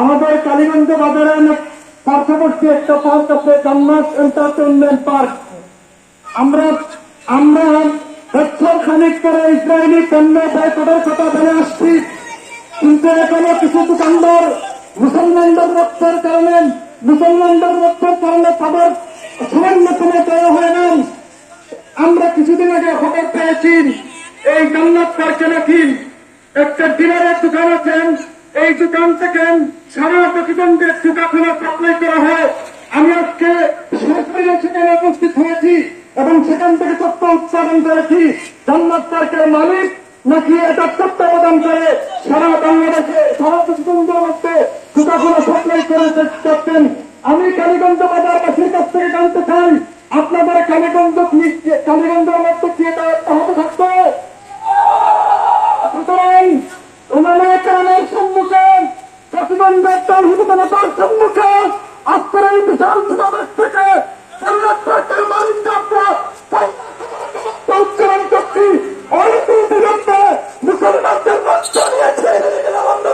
আমাদের কালীগঞ্জ বাজারে পার্শ্ববর্তী একটা পার্ক আছে জান্নাত এন্টারটেনমেন্ট পার্ক আমরা আমরা বছর খানিক করে ইসরায়েলি পণ্য বয়কটের কথা বলে আসছি। কিন্তু এখনও কিছু দোকানদার মুসলমানদের রক্তের কারণে, মুসলমানদের রক্তের কারণে তাদের সামান্য কোনো দেওয়া হয় না আমরা কিছুদিন আগে খবর পেয়েছি, এই জান্নাত পার্কে নাকি একটা ডিনারের দোকান আছেন এই দোকান থেকে সারা প্রতিবন্ধের টোকাখানা সাপ্লাই করা হয়, আমি আজকে সেখানে উপস্থিত হয়েছি এবং সেখান থেকে তথ্য উৎপাদন করেছি। জান্নাত পার্কের মালিক নাকি এটা তত্ত্বাবধান করে? সারা বাংলাদেশে সারা প্রতিবন্ধের মধ্যে টোকাখানা সাপ্লাই করে করতেন আমি কালীগঞ্জ বাজারবাসীর কাছ থেকে জানতে চাই, আপনাদের কালীগঞ্জ কালীগঞ্জের মধ্যে প্রতিবন্ধের তৌহিদার সম্মুখে আজকের এই বিশাল সমাবেশ থেকে উচ্চারণ করছি অনেক বিরুদ্ধে মুসলমানদের রক্ত নিয়েছে বিলম্বে